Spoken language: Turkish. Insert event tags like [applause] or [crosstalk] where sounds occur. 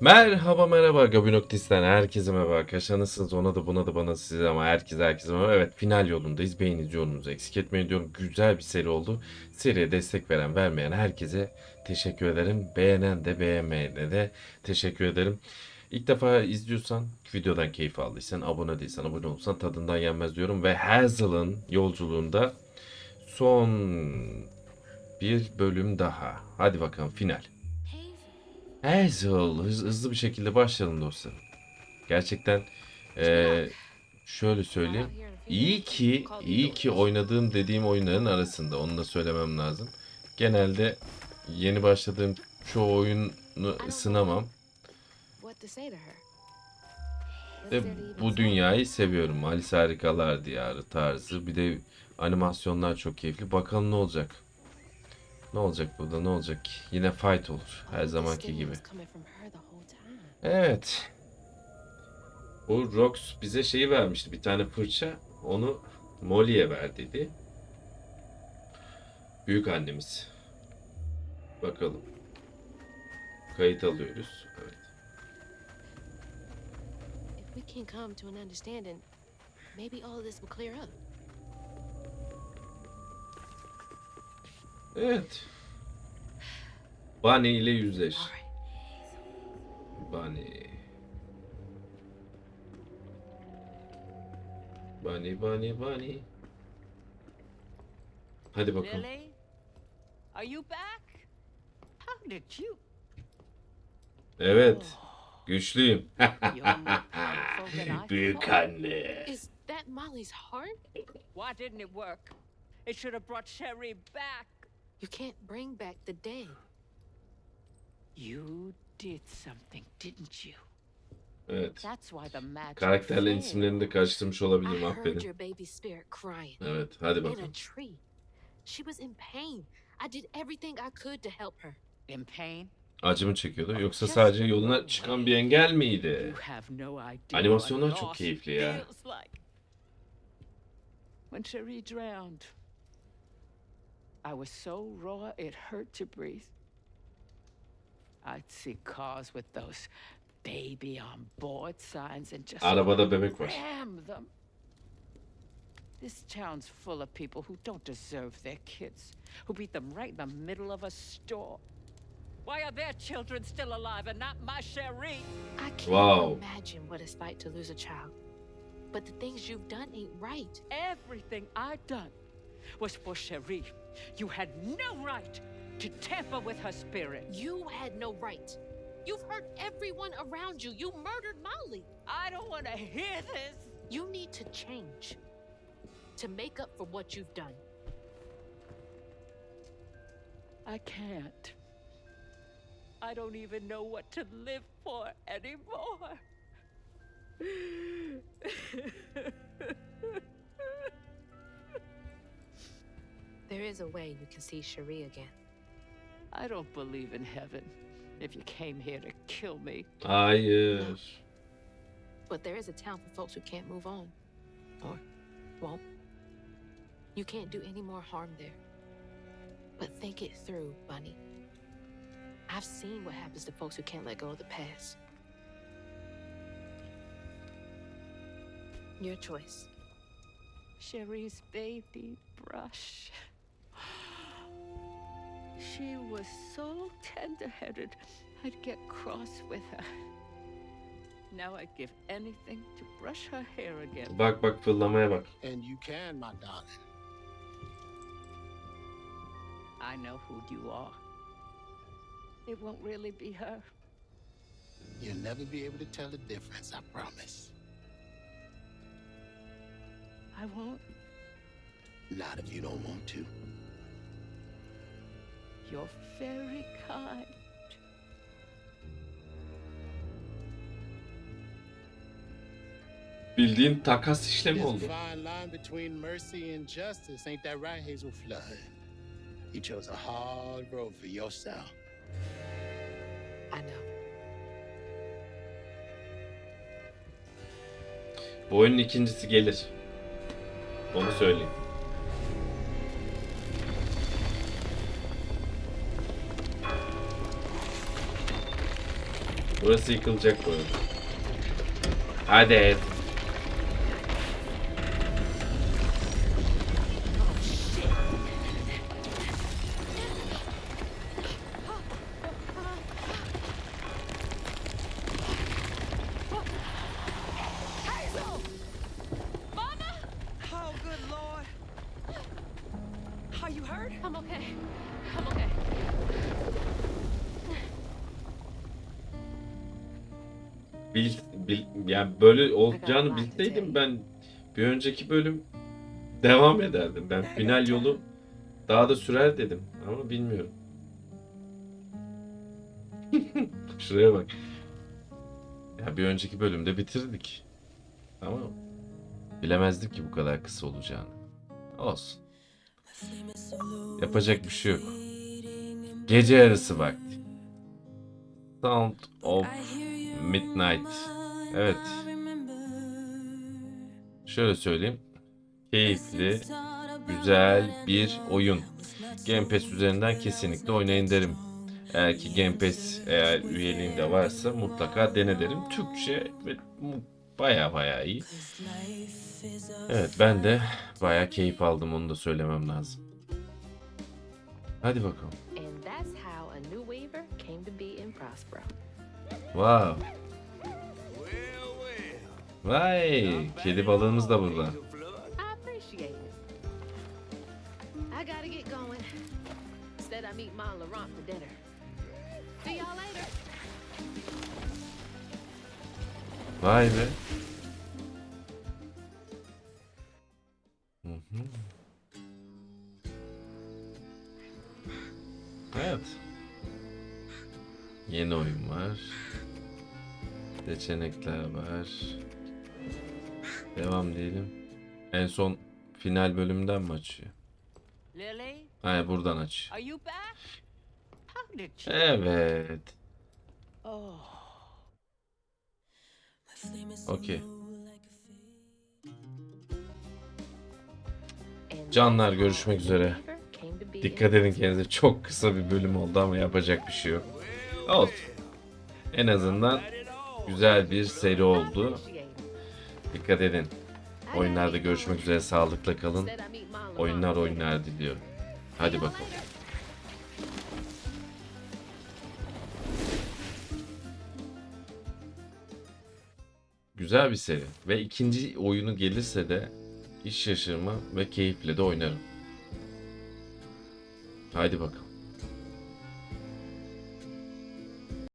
Merhaba merhaba. Gabi Noktis'ten herkese merhaba arkadaşlar. Nasılsınız? Ona da buna da bana size ama herkese herkese merhaba. Evet final yolundayız. Beğenici yolumuzu eksik etmeyin diyorum. Güzel bir seri oldu. Seriye destek veren vermeyen herkese teşekkür ederim. Beğenen de beğenmeyene de teşekkür ederim. İlk defa izliyorsan videodan keyif aldıysan abone değilsen abone olsan tadından yenmez diyorum. Ve Hazel'ın yolculuğunda son bir bölüm daha. Hadi bakalım final. Hazel hız- hızlı bir şekilde başlayalım dostlarım. Gerçekten eee, şöyle söyleyeyim. İyi ki iyi ki oynadığım dediğim oyunların arasında onu da söylemem lazım. Genelde yeni başladığım çoğu oyunu ısınamam ve bu dünyayı seviyorum. Alice Harikalar Diyarı tarzı bir de animasyonlar çok keyifli. Bakalım ne olacak. Ne olacak burada ne olacak? Yine fight olur her zamanki gibi. Evet. Bu Rox bize şeyi vermişti. Bir tane fırça. Onu Molly'e ver dedi. Büyük annemiz. Bakalım. Kayıt alıyoruz. Evet. If we can come to an understanding, maybe all this will clear up. Evet. Bunny ile yüzleş. Bunny. Bunny, bunny, bunny. Hadi bakalım. Lily? Are you back? How did you? Evet. Güçlüyüm. [laughs] Büyük anne. Is that Molly's heart? Why didn't it work? It should have brought Sherry back. You can't bring back the day. You did something, didn't you? Evet. That's why the magic Karakterlerin failed. isimlerini de karıştırmış olabilirim I heard affedin. your baby spirit crying Evet, hadi in a bakalım. tree. She was in pain. I did everything I could to help her. In pain? Acı mı çekiyordu yoksa sadece yoluna çıkan bir engel miydi? You have no idea Animasyonlar çok keyifli ya. feels like. When Sherry drowned, I was so raw it hurt to breathe. I'd see cars with those baby on board signs and just Arabada bebek var. ram them. This town's full of people who don't deserve their kids, who beat them right in the middle of a store. Why are their children still alive and not my Cherie? I can't Wow. imagine what it's like to lose a child. But the things you've done ain't right. Everything I'd done was for Cherie. You had no right to tamper with her spirit. You had no right. You've hurt everyone around you. You murdered Molly. I don't want to hear this. You need to change to make up for what you've done. I can't. I don't even know what to live for anymore. [laughs] There is a way you can see Cherie again. I don't believe in heaven if you came here to kill me. Ah, Hayır. But there is a town for folks who can't move on. Or won't. You can't do any more harm there. But think it through, Bunny. I've seen what happens to folks who can't let go of the past. Your choice. Cherie's baby brush. She was so tender-headed, I'd get cross with her. Now I'd give anything to brush her hair again. Bak bak fırlamaya bak. And you can, my darling. I know who you are. It won't really be her. You'll never be able to tell the difference, I promise. I won't. Not if you don't want to. You're very kind. Bildiğin takas işlemi There's oldu. a fine line between mercy and justice, ain't that right, Hazel Flood? You chose a hard road for yourself. I know. Bu oyunun ikincisi gelir. Onu söyleyeyim. Burası yıkılacak bu arada. Hadi Bil, bil, yani böyle olacağını bilseydim ben bir önceki bölüm devam ederdim. Ben final yolu daha da sürer dedim ama bilmiyorum. [laughs] Şuraya bak. Ya bir önceki bölümde bitirdik. Ama bilemezdim ki bu kadar kısa olacağını. Olsun. Yapacak bir şey yok. Gece yarısı vakti. Sound of Midnight. Evet. Şöyle söyleyeyim. Keyifli, güzel bir oyun. Game Pass üzerinden kesinlikle oynayın derim. Eğer ki Game Pass eğer üyeliğinde varsa mutlaka dene derim. Türkçe ve baya baya iyi. Evet ben de baya keyif aldım onu da söylemem lazım. Hadi bakalım. İn Prospero. Wow. Vay, kedi balığımız da burada. I appreciate var. Seçenekler var. Devam diyelim. En son final bölümden mi açıyor? Lily, Hayır buradan you? Evet. Oh. Okey. Canlar, görüşmek üzere. Dikkat edin kendinize. Çok kısa bir bölüm oldu ama yapacak bir şey yok. Olsun. En azından güzel bir seri oldu. Dikkat edin. Oyunlarda görüşmek üzere. Sağlıkla kalın. Oyunlar oyunlar diliyorum. Hadi bakalım. Güzel bir seri. Ve ikinci oyunu gelirse de hiç şaşırma ve keyifle de oynarım. Haydi bakalım.